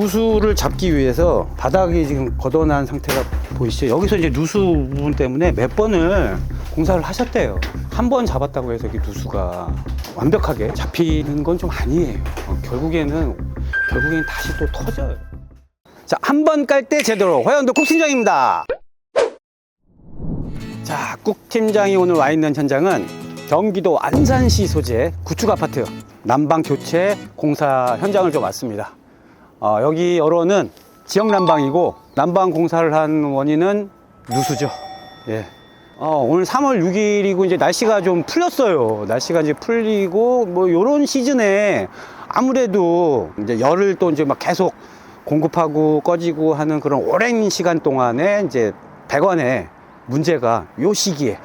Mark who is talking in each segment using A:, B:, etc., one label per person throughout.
A: 누수를 잡기 위해서 바닥이 지금 걷어난 상태가 보이시죠? 여기서 이제 누수 부분 때문에 몇 번을 공사를 하셨대요. 한 번 잡았다고 해서 이게 누수가 완벽하게 잡히는 건 좀 아니에요. 어, 결국에는 결국엔 다시 또 터져요. 자, 한 번 깔 때 제대로 화연도 국 팀장입니다. 자, 국 팀장이 오늘 와 있는 현장은 경기도 안산시 소재 구축 아파트 난방 교체 공사 현장을 좀 왔습니다. 어, 여기 여로는 지역 난방이고 난방 공사를 한 원인은 누수죠. 예. 어, 오늘 3월 6일이고 이제 날씨가 좀 풀렸어요. 날씨가 이제 풀리고 뭐 요런 시즌에 아무래도 이제 열을 또 이제 막 계속 공급하고 꺼지고 하는 그런 오랜 시간 동안에 이제 배관에 문제가 요 시기에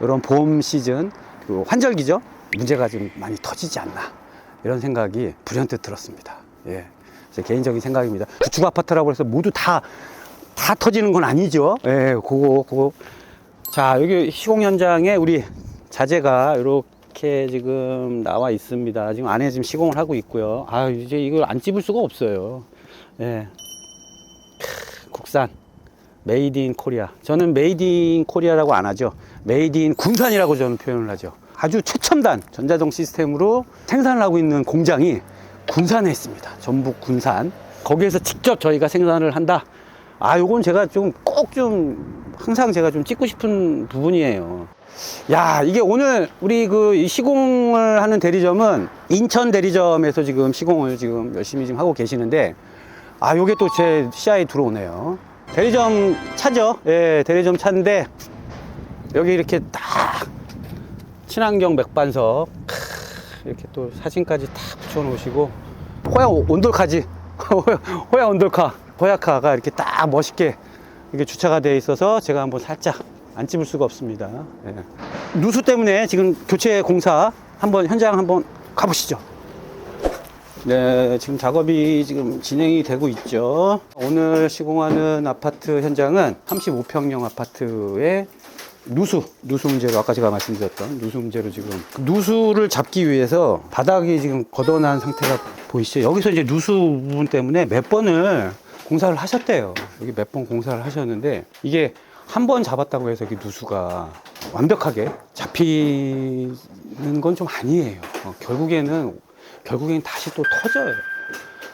A: 이런 봄 시즌 그 환절기죠. 문제가 좀 많이 터지지 않나 이런 생각이 불현듯 들었습니다. 예. 제 개인적인 생각입니다. 구축 아파트라고 해서 모두 다, 다 터지는 건 아니죠. 예, 그거, 그거. 자, 여기 시공 현장에 우리 자재가 이렇게 지금 나와 있습니다. 지금 안에 지금 시공을 하고 있고요. 아, 이제 이걸 안 찝을 수가 없어요. 예. 크, 국산. 메이드 인 코리아. 저는 메이드 인 코리아라고 안 하죠. 메이드 인 군산이라고 저는 표현을 하죠. 아주 최첨단 전자동 시스템으로 생산을 하고 있는 공장이 군산에 있습니다. 전북 군산. 거기에서 직접 저희가 생산을 한다. 아, 요건 제가 좀 꼭 좀 항상 제가 좀 찍고 싶은 부분이에요. 야, 이게 오늘 우리 그이 시공을 하는 대리점은 인천 대리점에서 지금 시공을 지금 열심히 지금 하고 계시는데 아, 요게 또 제 시야에 들어오네요. 대리점 차죠? 예, 대리점 차인데 여기 이렇게 딱 친환경 맥반석 크, 이렇게 또 사진까지 딱 붙여 놓으시고 호야 온돌카지 호야- 온돌카 호야카가 이렇게 딱 멋있게 이렇게 주차가 되어 있어서 제가 한번 살짝 안 찝을 수가 없습니다 예. 누수 때문에 지금 교체 공사 한번 현장 한번 가보시죠 네, 지금 작업이 지금 진행이 되고 있죠. 오늘 시공하는 아파트 현장은 35평형 아파트의 누수, 누수 문제로 아까 제가 말씀드렸던 누수 문제로 지금 누수를 잡기 위해서 바닥이 지금 걷어난 상태가 보이시죠? 여기서 이제 누수 부분 때문에 몇 번을 공사를 하셨대요. 여기 몇 번 공사를 하셨는데 이게 한 번 잡았다고 해서 이게 누수가 완벽하게 잡히는 건 좀 아니에요. 어, 결국에는 결국엔 다시 또 터져요.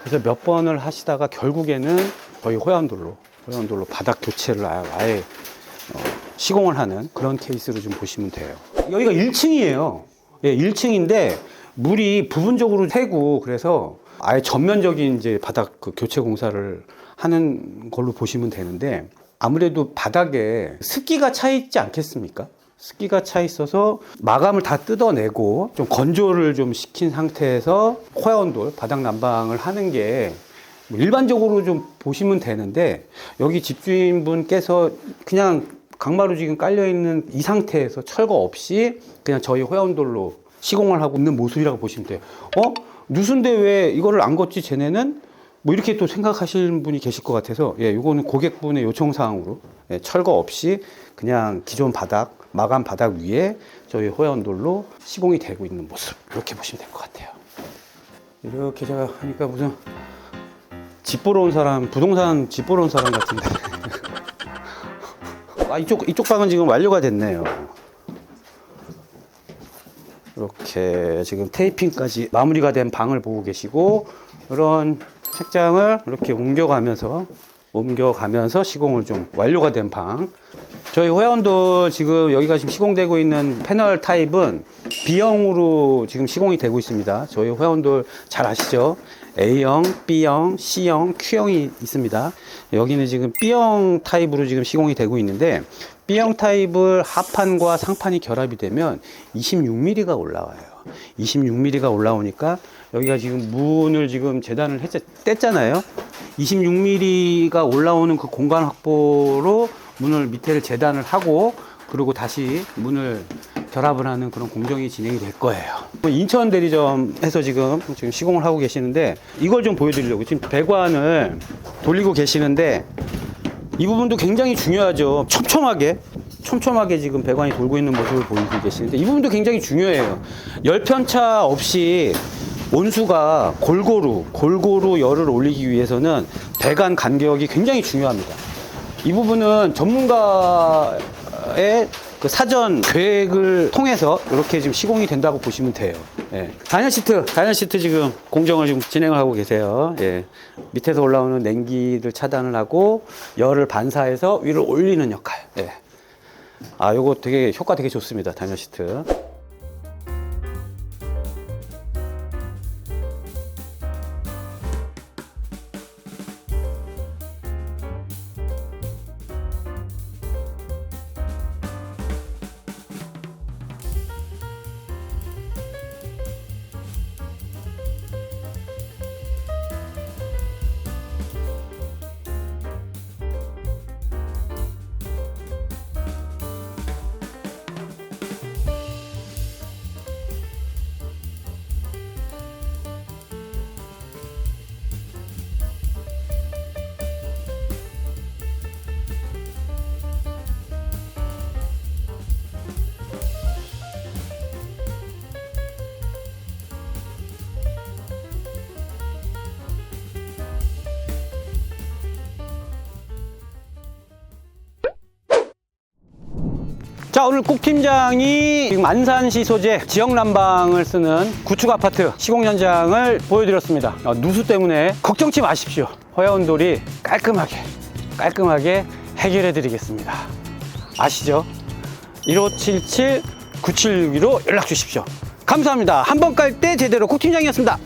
A: 그래서 몇 번을 하시다가 결국에는 거의 호연돌로, 호연돌로 바닥 교체를 아예, 아예, 어, 시공을 하는 그런 케이스로 좀 보시면 돼요. 여기가 1층이에요. 예, 1층인데 물이 부분적으로 새고 그래서 아예 전면적인 이제 바닥 그 교체 공사를 하는 걸로 보시면 되는데 아무래도 바닥에 습기가 차 있지 않겠습니까? 습기가 차 있어서 마감을 다 뜯어내고 좀 건조를 좀 시킨 상태에서 호야온돌 바닥 난방을 하는 게뭐 일반적으로 좀 보시면 되는데 여기 집주인분께서 그냥 강마루 지금 깔려 있는 이 상태에서 철거 없이 그냥 저희 호야온돌로 시공을 하고 있는 모습이라고 보시면 돼요. 어? 누수인데 왜 이거를 안 걷지 쟤네는? 뭐 이렇게 또 생각하시는 분이 계실 것 같아서 예, 이거는 고객분의 요청 사항으로 예, 철거 없이 그냥 기존 바닥 마감 바닥 위에 저희 호연돌로 시공이 되고 있는 모습 이렇게 보시면 될 것 같아요. 이렇게 제가 하니까 무슨 집 보러 온 사람 부동산 집 보러 온 사람 같은데. 아 이쪽 이쪽 방은 지금 완료가 됐네요. 이렇게 지금 테이핑까지 마무리가 된 방을 보고 계시고 이런 책장을 이렇게 옮겨가면서 옮겨가면서 시공을 좀 완료가 된 방. 저희 호연도 지금 여기가 지금 시공되고 있는 패널 타입은 B형으로 지금 시공이 되고 있습니다. 저희 호연도 잘 아시죠? A형, B형, C형, Q형이 있습니다. 여기는 지금 B형 타입으로 지금 시공이 되고 있는데 B형 타입을 하판과 상판이 결합이 되면 26mm가 올라와요. 26mm가 올라오니까 여기가 지금 문을 지금 재단을 했, 뗐잖아요. 26mm가 올라오는 그 공간 확보로 문을 밑에를 재단을 하고 그리고 다시 문을 결합을 하는 그런 공정이 진행이 될 거예요. 인천 대리점에서 지금 지금 시공을 하고 계시는데 이걸 좀 보여드리려고 지금 배관을 돌리고 계시는데 이 부분도 굉장히 중요하죠. 촘촘하게 촘촘하게 지금 배관이 돌고 있는 모습을 보이고 계시는데 이 부분도 굉장히 중요해요. 열편차 없이 온수가 골고루 골고루 열을 올리기 위해서는 배관 간격이 굉장히 중요합니다. 이 부분은 전문가의 그 사전 계획을 통해서 이렇게 지금 시공이 된다고 보시면 돼요. 예. 단열 시트, 단열 시트 지금 공정을 지금 진행을 하고 계세요. 예. 밑에서 올라오는 냉기를 차단을 하고 열을 반사해서 위로 올리는 역할. 예. 아, 요거 되게 효과 되게 좋습니다. 단열 시트. 자 오늘 국 팀장이 지금 안산시 소재 지역 난방을 쓰는 구축 아파트 시공 현장을 보여드렸습니다. 어, 누수 때문에 걱정치 마십시오. 허야온돌이 깔끔하게 깔끔하게 해결해 드리겠습니다. 아시죠? 1577 9762로 연락 주십시오. 감사합니다. 한 번 깔 때 제대로 국 팀장이었습니다.